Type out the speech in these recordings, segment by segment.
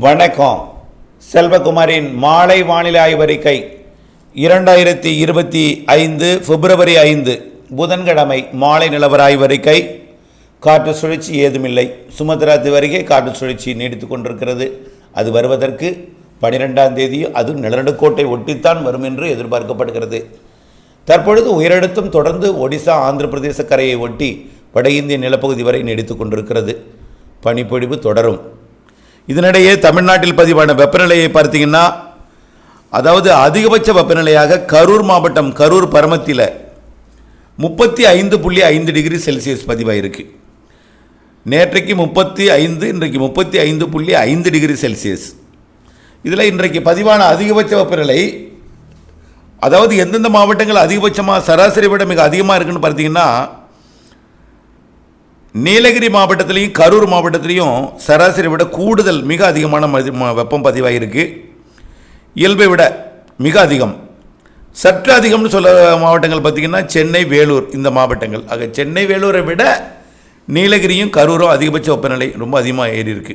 வணக்கம். செல்வகுமாரின் மாலை வானிலை ஆய்வறிக்கை. இரண்டாயிரத்தி இருபத்தி ஐந்து பிப்ரவரி ஐந்து புதன்கிழமை மாலை நிலவர ஆய்வறிக்கை. காற்று சுழற்சி ஏதுமில்லை. சுமத்ரா வரைக்கே காற்று சுழற்சி நீடித்து கொண்டிருக்கிறது. அது வருவதற்கு பனிரெண்டாம் தேதியும் அது நிலநடுக்கோட்டை ஒட்டித்தான் வரும் என்று எதிர்பார்க்கப்படுகிறது. தற்பொழுது உயரழுத்தம் தொடர்ந்து ஒடிசா ஆந்திர பிரதேச கரையை ஒட்டி வட இந்திய நிலப்பகுதி வரை நீடித்து கொண்டிருக்கிறது. பனிப்பொழிவு தொடரும். இதனிடையே தமிழ்நாட்டில் பதிவான வெப்பநிலையை பார்த்தீங்கன்னா அதாவது அதிகபட்ச வெப்பநிலையாக கரூர் மாவட்டம் கரூர் பரமத்தில் முப்பத்தி ஐந்து புள்ளி ஐந்து டிகிரி செல்சியஸ் பதிவாயிருக்கு. நேற்றைக்கு முப்பத்தி ஐந்து இன்றைக்கு முப்பத்தி ஐந்து புள்ளி ஐந்து டிகிரி செல்சியஸ். இதில் இன்றைக்கு பதிவான அதிகபட்ச வெப்பநிலை அதாவது எந்தெந்த மாவட்டங்கள் அதிகபட்சமாக சராசரி விட மிக அதிகமாக இருக்குன்னு பார்த்தீங்கன்னா நீலகிரி மாவட்டத்திலையும் கரூர் மாவட்டத்திலையும் சராசரி விட கூடுதல் மிக அதிகமான மதி- வெப்பம் பதிவாகிருக்கு இயல்பை விட மிக அதிகம். சற்று அதிகம்னு சொல்ல மாவட்டங்கள் பார்த்திங்கன்னா சென்னை வேலூர் இந்த மாவட்டங்கள். ஆக சென்னை வேலூரை விட நீலகிரியும் கரூரும் அதிகபட்ச வெப்பநிலை ரொம்ப அதிகமாக ஏறி இருக்கு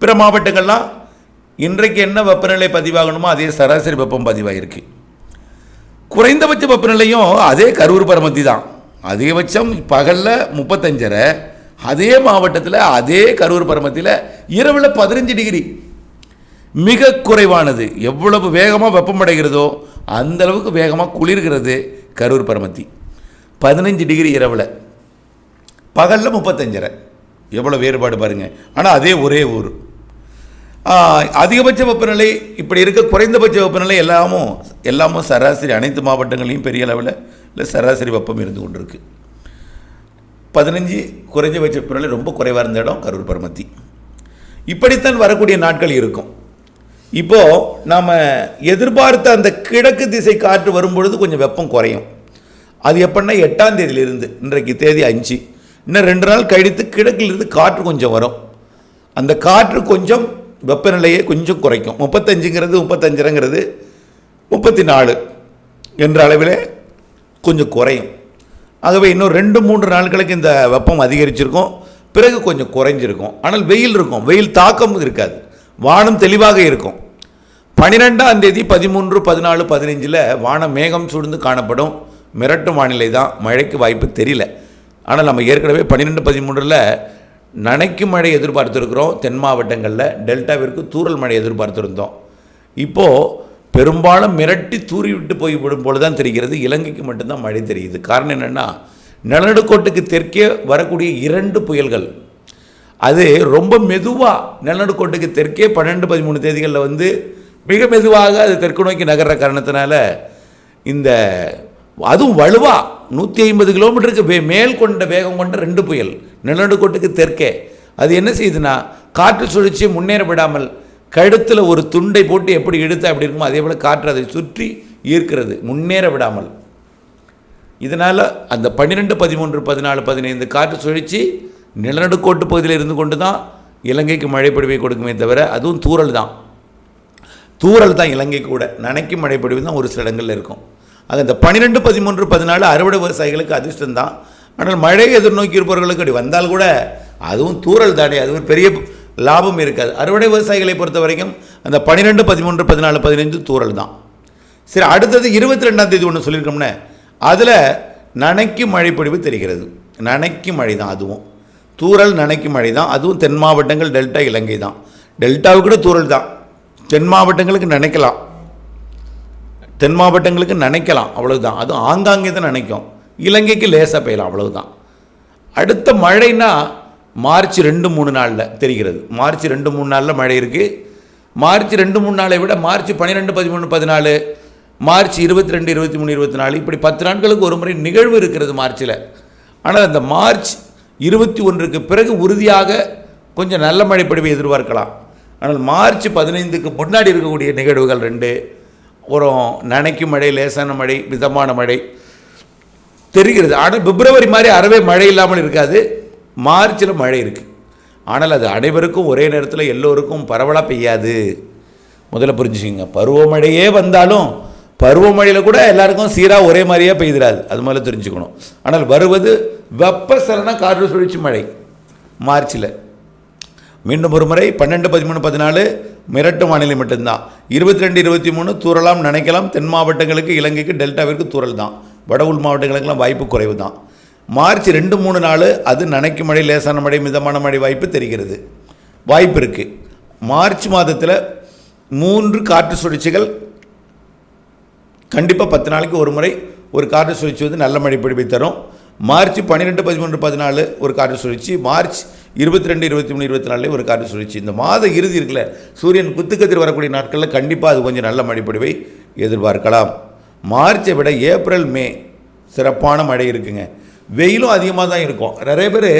பிற மாவட்டங்கள்லாம் இன்றைக்கு என்ன வெப்பநிலை பதிவாகணுமோ அதே சராசரி வெப்பம் பதிவாகிருக்கு குறைந்தபட்ச வெப்பநிலையும் அதே கரூர் பரமத்தி தான். அதிகபட்சம் பகலில் முப்பத்தஞ்சரை அதே மாவட்டத்தில் அதே கரூர் பருமத்தில் இரவில் பதினஞ்சு டிகிரி. மிக குறைவானது. எவ்வளவு வேகமாக வெப்பமடைகிறதோ அந்தளவுக்கு வேகமாக குளிர்கிறது கரூர் பரமத்தி. பதினஞ்சு டிகிரி இரவில். பகலில் முப்பத்தஞ்சரை. எவ்வளோ வேறுபாடு பாருங்கள் ஆனால் அதே ஒரே ஊர். அதிகபட்ச வெப்பநிலை இப்படி இருக்க குறைந்தபட்ச வெப்பநிலை எல்லாமும் எல்லாமும் சராசரி அனைத்து மாவட்டங்களையும் பெரிய அளவில் இல்லை சராசரி வெப்பம் இருந்து கொண்டிருக்கு. பதினஞ்சு குறைஞ்சபட்ச வெப்பநிலை ரொம்ப குறைவாக இருந்த இடம் கரூர் பரமத்தி. இப்படித்தான் வரக்கூடிய நாட்கள் இருக்கும். இப்போது நாம் எதிர்பார்த்த அந்த கிழக்கு திசை காற்று வரும்பொழுது கொஞ்சம் வெப்பம் குறையும். அது எப்படின்னா எட்டாம் தேதியிலிருந்து இன்றைக்கு தேதி அஞ்சு. இன்னும் ரெண்டு நாள் கழித்து கிழக்கிலிருந்து காற்று கொஞ்சம் வரும். அந்த காற்று கொஞ்சம் வெப்பநிலையை கொஞ்சம் குறைக்கும். முப்பத்தஞ்சுங்கிறது முப்பத்தஞ்சுங்கிறது முப்பத்தி நாலு என்ற அளவில் கொஞ்சம் குறையும். ஆகவே இன்னும் ரெண்டு மூன்று நாட்களுக்கு இந்த வெப்பம் அதிகரிச்சிருக்கும். பிறகு கொஞ்சம் குறைஞ்சிருக்கும். ஆனால் வெயில் இருக்கும். வெயில் தாக்கம் இருக்காது. வானம் தெளிவாக இருக்கும். பன்னிரெண்டாம் தேதி பதிமூன்று பதினாலு பதினஞ்சில் வானம் மேகம் சூழ்ந்து காணப்படும். மிரட்டும் வானிலை தான் மழைக்கு வாய்ப்பு தெரியல. ஆனால் நம்ம ஏற்கனவே பன்னிரெண்டு பதிமூன்றில் நனைக்கும் மழை எதிர்பார்த்துருக்குறோம். தென் மாவட்டங்களில் டெல்டாவிற்கு தூரல் மழை எதிர்பார்த்துருந்தோம். இப்போது பெரும்பாலும் மிரட்டி தூறிவிட்டு போய்விடும் போய் விடும் போல தான் தெரிகிறது. இலங்கைக்கு மட்டும்தான் மழை தெரியுது. காரணம் என்னென்னா நிலநடுக்கோட்டுக்கு தெற்கே வரக்கூடிய இரண்டு புயல்கள். அது ரொம்ப மெதுவாக நிலநடுக்கோட்டுக்கு தெற்கே பன்னெண்டு பதிமூணு தேதிகளில் வந்து மிக மெதுவாக அது தெற்கு நோக்கி நகர்ற காரணத்தினால இந்த அதுவும் வலுவாக நூற்றி ஐம்பது கிலோமீட்டருக்கு வே மேல் கொண்ட வேகம் கொண்ட ரெண்டு புயல் நிலநடுக்கோட்டுக்கு தெற்கே. அது என்ன செய்யுதுன்னா காற்று சுழற்சியை முன்னேற விடாமல் கழுத்தில் ஒரு துண்டை போட்டு எப்படி இழுத்து அப்படி இருக்குமோ அதே போல் காற்று அதை சுற்றி ஈர்க்கிறது முன்னேற விடாமல். இதனால் அந்த பன்னிரெண்டு பதிமூன்று பதினாலு பதினைந்து காற்று சுழற்சி நிலநடுக்கோட்டு பகுதியில் இருந்து கொண்டு தான் இலங்கைக்கு மழைப்படிவை கொடுக்குமே தவிர அதுவும் தூரல் தான். தூரல் தான் இலங்கை கூட. நனைக்கும் மழை தான் ஒரு சில இடங்களில் இருக்கும். அது இந்த பன்னிரெண்டு பதிமூன்று பதினாலு அறுவடை விவசாயிகளுக்கு அதிர்ஷ்டம் தான் ஆனால் மழை எதிர்நோக்கி இருப்பவர்களுக்கு அப்படி வந்தால் கூட அதுவும் தூறல் தானே அது ஒரு பெரிய லாபம் இருக்காது. அறுவடை விவசாயிகளை பொறுத்த வரைக்கும் அந்த பன்னிரெண்டு பதிமூன்று பதினாலு பதினைந்து தூரல் தான். சரி அடுத்தது இருபத்தி ரெண்டாம் தேதி ஒன்று சொல்லியிருக்கோம்னே அதில் நனைக்கும் மழைப்பொழிவு தெரிகிறது. நனைக்கும் மழை தான் அதுவும். தூறல் நனைக்கும் மழை தான். அதுவும் தென் மாவட்டங்கள் டெல்டா இலங்கை தான். டெல்டாவுக்கு கூட தூறல் தான். தென் மாவட்டங்களுக்கு நினைக்கலாம். தென் மாவட்டங்களுக்கு நினைக்கலாம் அவ்வளவுதான். அதுவும் ஆங்காங்கே தான் நினைக்கும். இலங்கைக்கு லேசாக பெய்யலாம் அவ்வளவுதான். அடுத்த மழைனா மார்ச் ரெண்டு மூணு நாளில் தெரிகிறது. மார்ச் ரெண்டு மூணு நாளில் மழை இருக்குது மார்ச் ரெண்டு மூணு நாளை விட மார்ச் பன்னிரெண்டு பதிமூணு பதினாலு மார்ச் இருபத்தி ரெண்டு இருபத்தி மூணு இருபத்தி நாலு இப்படி பத்து நாட்களுக்கு ஒரு முறை நிகழ்வு இருக்கிறது மார்ச்சில். ஆனால் அந்த மார்ச் இருபத்தி ஒன்றுக்கு பிறகு உறுதியாக கொஞ்சம் நல்ல மழைப்படிவை எதிர்பார்க்கலாம். ஆனால் மார்ச் பதினைந்துக்கு முன்னாடி இருக்கக்கூடிய நிகழ்வுகள் ரெண்டு ஒரு நனைக்கும் மழை லேசான மழை மிதமான மழை. தெரிகிறது. ஆனால் பிப்ரவரி மாதிரி அறவே மழை இல்லாமல் இருக்காது. மார்ச்சில் மழை இருக்குது ஆனால் அது அனைவருக்கும் ஒரே நேரத்தில் எல்லோருக்கும் பரவலாக பெய்யாது. முதல்ல புரிஞ்சுக்கிங்க. பருவமழையே வந்தாலும் பருவமழையில் கூட எல்லாருக்கும் சீராக ஒரே மாதிரியே பெய்திராது. அது மாதிரி தெரிஞ்சுக்கணும். ஆனால் வருவது வெப்பசலன காற்று சுழற்சி மழை மார்ச்சில். மீண்டும் ஒரு முறை பன்னெண்டு பதிமூணு பதினாலு மிரட்டு வானிலை மட்டும்தான். இருபத்தி ரெண்டு இருபத்தி மூணு தூரலாம் நினைக்கலாம். தென் மாவட்டங்களுக்கு இலங்கைக்கு டெல்டாவிற்கு தூரல் தான் வட உள் மாவட்டங்களுக்கெல்லாம் வாய்ப்பு குறைவு தான் மார்ச் ரெண்டு மூணு நாள் அது நனைக்கும் மழை லேசான மழை மிதமான மழை வாய்ப்பு தெரிகிறது. வாய்ப்பு இருக்குது மார்ச் மாதத்தில் மூன்று காற்று சுழற்சிகள். கண்டிப்பாக பத்து நாளைக்கு ஒரு முறை ஒரு காற்று சுழற்சி வந்து நல்ல மழை பிடிப்பை தரும். மார்ச் பன்னிரெண்டு பதிமூன்று பதினாலு ஒரு காற்று சுழற்சி. மார்ச் இருபத்தி ரெண்டு இருபத்தி மூணு இருபத்தி நாலுலேயும் ஒரு காற்று சுழற்சி இந்த மாத இறுதி இருக்குல்ல சூரியன் குத்துக்கத்தில் வரக்கூடிய நாட்களில் கண்டிப்பாக அது கொஞ்சம் நல்ல மழை எதிர்பார்க்கலாம். மார்ச்சை விட ஏப்ரல் மே சிறப்பான மழை இருக்குங்க. வெயிலும் அதிகமாக தான் இருக்கும். நிறைய பேர்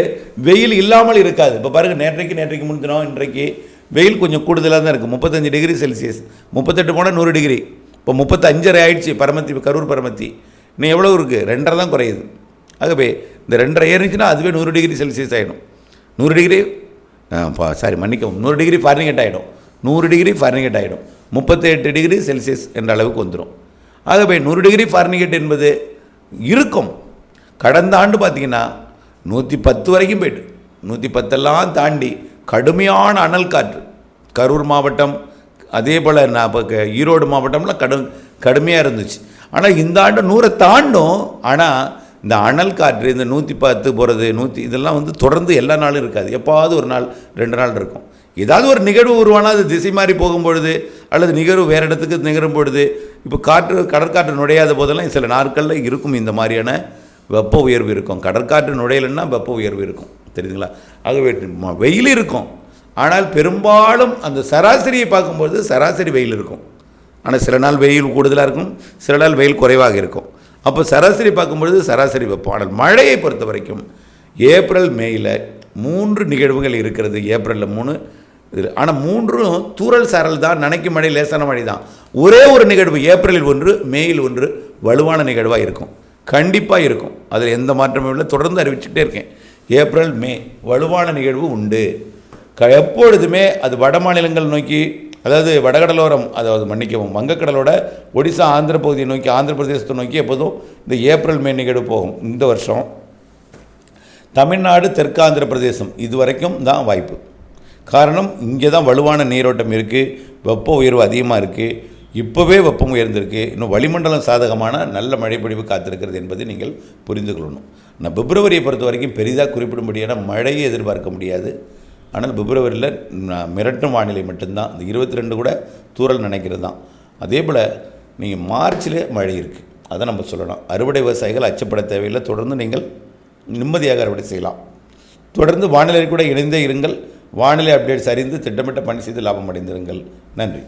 வெயில் இல்லாமல் இருக்காது. இப்போ பாருங்கள் நேற்றைக்கு நேற்றைக்கு முன்தினம் இன்றைக்கு வெயில் கொஞ்சம் கூடுதலாக தான் இருக்குது முப்பத்தஞ்சு டிகிரி செல்சியஸ். முப்பத்தெட்டு போனால் நூறு டிகிரி. இப்போ முப்பத்தஞ்சரை ஆயிடுச்சு பரமத்தி கரூர் பரமத்தி. இன்னும் எவ்வளோ இருக்குது ரெண்டரை தான் குறையுது. ஆகவே இந்த ரெண்டரை ஏறிச்சுன்னா அதுவே நூறு டிகிரி செல்சியஸ் ஆகிடும் நூறு டிகிரி? சாரி மன்னிக்கவும். நூறு டிகிரி ஃபாரின்கேட் ஆகிடும் நூறு டிகிரி ஃபாரின்கேட் ஆகிடும் முப்பத்தெட்டு டிகிரி செல்சியஸ் என்ற அளவுக்கு வந்துடும் ஆகவே நூறு டிகிரி ஃபாரின்கேட் என்பது இருக்கும். கடந்த ஆண்டு பார்த்தீங்கன்னா நூற்றி பத்து வரைக்கும் போய்ட்டு நூற்றி பத்தெல்லாம் தாண்டி கடுமையான அனல் காற்று. கரூர் மாவட்டம் அதே போல் நான் இப்போ ஈரோடு மாவட்டம்லாம் கடும் கடுமையாக இருந்துச்சு. ஆனால் இந்த ஆண்டு நூறை தாண்டும் ஆனால் இந்த அனல் காற்று இந்த நூற்றி பத்து போகிறது நூற்றி இதெல்லாம் வந்து தொடர்ந்து எல்லா நாளும் இருக்காது. எப்பாவது ஒரு நாள் ரெண்டு நாள் இருக்கும். ஏதாவது ஒரு நிகழ்வு உருவானால் அது திசை மாறி போகும்பொழுது அல்லது நிகழ்வு வேறு இடத்துக்கு நிகழும் பொழுது இப்போ காற்று கடற்காற்று நுழையாத போதெல்லாம் சில நாட்களில் இருக்கும் இந்த மாதிரியான வெப்ப உயர்வு இருக்கும். கடற்காற்று நுழையலைன்னா வெப்ப உயர்வு இருக்கும். தெரியுதுங்களா? ஆகவே வெயில் இருக்கும். ஆனால் பெரும்பாலும் அந்த சராசரியை பார்க்கும்போது சராசரி வெயில் இருக்கும். ஆனால் சில நாள் வெயில் கூடுதலாக இருக்கும். சில நாள் வெயில் குறைவாக இருக்கும். அப்போ சராசரி பார்க்கும்பொழுது சராசரி வெப்பம். மழையை பொறுத்த வரைக்கும் ஏப்ரல் மேயில் மூன்று நிகழ்வுகள் இருக்கிறது. ஏப்ரலில் மூணு ஆனால் மூன்றும் தூறல் சாரல் தான். நினைக்கும் மழை லேசான மழை தான். ஒரே ஒரு நிகழ்வு ஏப்ரலில் ஒன்று மேயில் ஒன்று வலுவான நிகழ்வாக இருக்கும். கண்டிப்பாக இருக்கும். அதில் எந்த மாற்றமும் இல்லை. தொடர்ந்து அறிவிச்சுட்டே இருக்கேன். ஏப்ரல் மே வலுவான நிகழ்வு உண்டு. க எப்பொழுதுமே அது வட மாநிலங்கள் நோக்கி அதாவது வடகடலோரம் அதாவது மன்னிக்கவும் வங்கக்கடலோட ஒடிசா ஆந்திர பகுதியை நோக்கி ஆந்திர பிரதேசத்தை நோக்கி எப்போதும் இந்த ஏப்ரல் மே நிகழ்வு போகும் இந்த வருஷம். தமிழ்நாடு தெற்காந்திர பிரதேசம் இது வரைக்கும் தான் வாய்ப்பு. காரணம் இங்கே தான் வலுவான நீரோட்டம் இருக்குது வெப்ப உயர்வு அதிகமாக இருக்குது இப்போவே வெப்பம் உயர்ந்திருக்கு இன்னும் வளிமண்டலம் சாதகமான நல்ல மழைப்பொழிவு காத்திருக்கிறது என்பதை நீங்கள் புரிந்து கொள்ளணும். நான் பிப்ரவரியை பொறுத்த வரைக்கும் பெரிதாக குறிப்பிடும்படியான மழையை எதிர்பார்க்க முடியாது. ஆனால் பிப்ரவரியில் மிரட்டும் வானிலை மட்டும்தான். இந்த இருபத்தி ரெண்டு கூட தூறல் நினைக்கிறது தான். அதே போல் நீங்கள் மார்ச்சில் மழை இருக்குது அதை நம்ம சொல்லலாம் அறுவடை விவசாயிகள் அச்சப்பட தேவையில்லை. தொடர்ந்து நீங்கள் நிம்மதியாக அறுவடை செய்யலாம். தொடர்ந்து வானிலை கூட இணைந்தே இருங்கள். வானிலை அப்டேட்ஸ் அறிந்து திட்டமிட்ட பணி செய்து லாபம் அடைந்திருங்கள். நன்றி.